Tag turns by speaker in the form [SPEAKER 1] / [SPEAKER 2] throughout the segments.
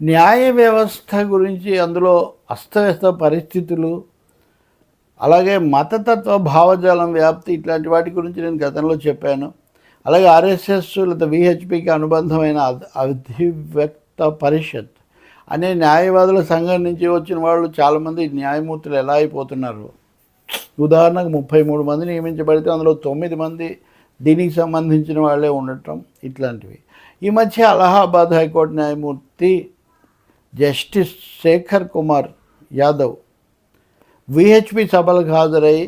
[SPEAKER 1] న్యాయ వ్యవస్థ గురించి అందులో అస్తవ్యస్త పరిస్థితులు అలాగే మతతత్వ భావజాలం వ్యాప్తి ఇట్లాంటి వాటి గురించి నేను గతంలో చెప్పాను. అలాగే ఆర్ఎస్ఎస్ లేదా విహెచ్పికి అనుబంధమైన అధివ్యక్త పరిషత్ అనే న్యాయవాదుల సంఘం నుంచి వచ్చిన వాళ్ళు చాలామంది న్యాయమూర్తులు ఎలా అయిపోతున్నారు? ఉదాహరణకు ముప్పై మూడు మంది నియమించబడితే అందులో తొమ్మిది మంది దీనికి సంబంధించిన వాళ్ళే ఉండటం ఇట్లాంటివి. ఈ మధ్య అలహాబాద్ హైకోర్టు న్యాయమూర్తి జస్టిస్ శేఖర్ కుమార్ యాదవ్. విహెచ్పి సభలకు హాజరై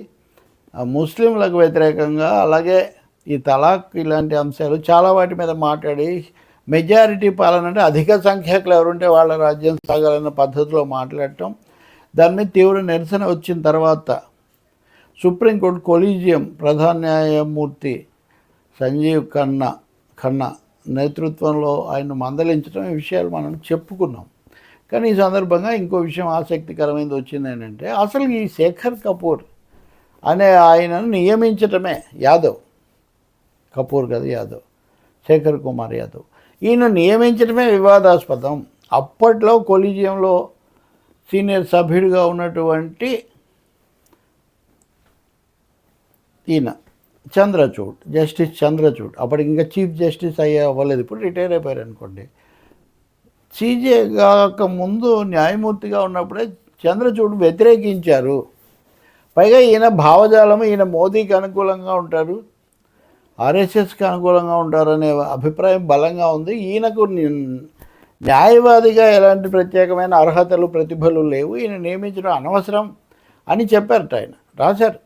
[SPEAKER 1] ముస్లింలకు వ్యతిరేకంగా అలాగే ఈ తలాక్ ఇలాంటి అంశాలు చాలా వాటి మీద మాట్లాడి మెజారిటీ పాలన అంటే అధిక సంఖ్యకులు ఎవరుంటే వాళ్ళ రాజ్యం సాగాలన్న పద్ధతిలో మాట్లాడటం దాని మీద తీవ్ర నిరసన వచ్చిన తర్వాత సుప్రీంకోర్టు కొలీజియం ప్రధాన న్యాయమూర్తి సంజీవ్ ఖన్నా ఖన్నా నేతృత్వంలో ఆయన మందలించడం ఈ విషయాలు మనం చెప్పుకున్నాం. కానీ ఈ సందర్భంగా ఇంకో విషయం ఆసక్తికరమైనది వచ్చింది ఏంటంటే అసలు ఈ శేఖర్ కపూర్ అనే ఆయనను నియమించటమే యాదవ్. కపూర్ కదా యాదవ్. శేఖర్ కుమార్ యాదవ్. ఈయన నియమించడమే వివాదాస్పదం. అప్పట్లో కొలీజియంలో సీనియర్ సభ్యుడిగా ఉన్నటువంటి ఈయన చంద్రచూడ్ జస్టిస్ చంద్రచూడ్. అప్పటికి ఇంకా చీఫ్ జస్టిస్ అయ్యే అవ్వలేదు. ఇప్పుడు రిటైర్ అయిపోయారు అనుకోండి సీజే కాక ముందు న్యాయమూర్తిగా ఉన్నప్పుడే చంద్రచూడ్ వ్యతిరేకించారు. పైగా ఈయన భావజాలం ఈయన మోదీకి అనుకూలంగా ఉంటారు. ఆర్ఎస్ఎస్కి అనుకూలంగా ఉంటారనే అభిప్రాయం బలంగా ఉంది. ఈయనకు న్యాయవాదిగా ఎలాంటి ప్రత్యేకమైన అర్హతలు ప్రతిభలు లేవు. ఈయన నియమించడం అనవసరం అని చెప్పారట ఆయన. రాశారు.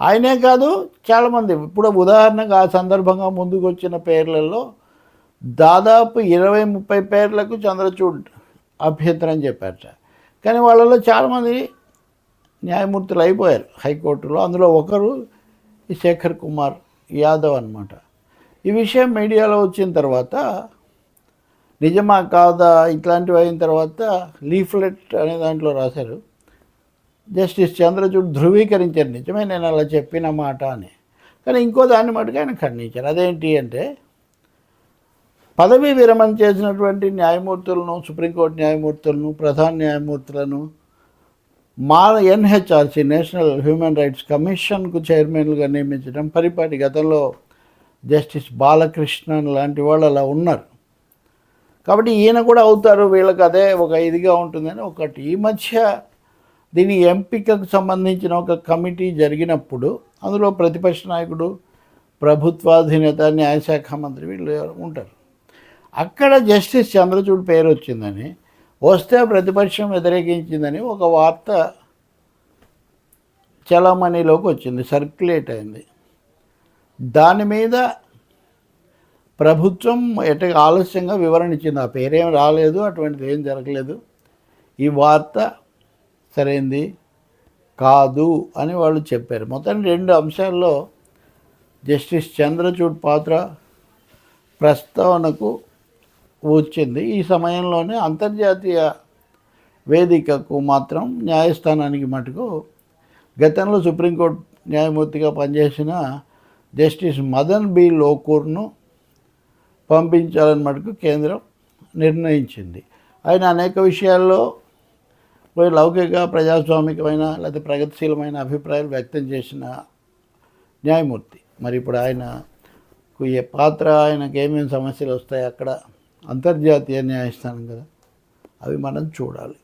[SPEAKER 1] ఆయనే కాదు చాలామంది. ఇప్పుడు ఉదాహరణకు ఆ సందర్భంగా ముందుకు వచ్చిన పేర్లలో దాదాపు ఇరవై ముప్పై పేర్లకు చంద్రచూడ్ అభ్యంతరం చెప్పారట కానీ వాళ్ళలో చాలామంది న్యాయమూర్తులు అయిపోయారు హైకోర్టులో. అందులో ఒకరు ఈ శేఖర్ కుమార్ యాదవ్ అన్నమాట. ఈ విషయం మీడియాలో వచ్చిన తర్వాత నిజమా కాదా ఇట్లాంటివి అయిన తర్వాత లీఫ్లెట్ అనే దాంట్లో రాశారు. జస్టిస్ చంద్రచూడ్ ధృవీకరించారు నిజమే నేను అలా చెప్పిన మాట అని. కానీ ఇంకో దాన్ని మటుకు ఆయన ఖండించారు. అదేంటి అంటే పదవీ విరమణ చేసినటువంటి న్యాయమూర్తులను సుప్రీంకోర్టు న్యాయమూర్తులను ప్రధాన న్యాయమూర్తులను మా ఎన్హెచ్ఆర్సీ నేషనల్ హ్యూమన్ రైట్స్ కమిషన్కు చైర్మన్లుగా నియమించడం పరిపాటి గతంలో జస్టిస్ బాలకృష్ణన్ లాంటి వాళ్ళు అలా ఉన్నారు. కాబట్టి ఈయన కూడా అవుతారు వీళ్ళకి అదే ఒక ఇదిగా ఉంటుందని. ఒకటి ఈ మధ్య దీని ఎంపికకు సంబంధించిన ఒక కమిటీ జరిగినప్పుడు అందులో ప్రతిపక్ష నాయకుడు ప్రభుత్వాధీనత న్యాయశాఖ మంత్రి వీళ్ళు ఉంటారు. అక్కడ జస్టిస్ చంద్రచూడ్ పేరు వచ్చిందని వస్తే ప్రతిపక్షం వ్యతిరేకించిందని ఒక వార్త చలామణిలోకి వచ్చింది సర్క్యులేట్ అయింది. దాని మీద ప్రభుత్వం ఎట ఆలస్యంగా వివరణ ఇచ్చింది. ఆ పేరేం రాలేదు అటువంటిది ఏం జరగలేదు. ఈ వార్త సరైంది కాదు అని వాళ్ళు చెప్పారు. మొత్తం రెండు అంశాల్లో జస్టిస్ చంద్రచూడ్ పాత్ర ప్రస్తావనకు వచ్చింది. ఈ సమయంలోనే అంతర్జాతీయ వేదికకు మాత్రం న్యాయస్థానానికి మటుకు గతంలో సుప్రీంకోర్టు న్యాయమూర్తిగా పనిచేసిన జస్టిస్ మదన్ బి లోకూర్ను పంపించాలని మటుకు కేంద్రం నిర్ణయించింది. ఆయన అనేక విషయాల్లో లౌకిక ప్రజాస్వామికమైన లేదా ప్రగతిశీలమైన అభిప్రాయాలు వ్యక్తం చేసిన న్యాయమూర్తి. మరి ఇప్పుడు ఆయనకు ఏ పాత్ర ఆయనకు ఏమేమి సమస్యలు వస్తాయి అక్కడ? అంతర్జాతీయ న్యాయస్థానం కదా. అవి మనం చూడాలి.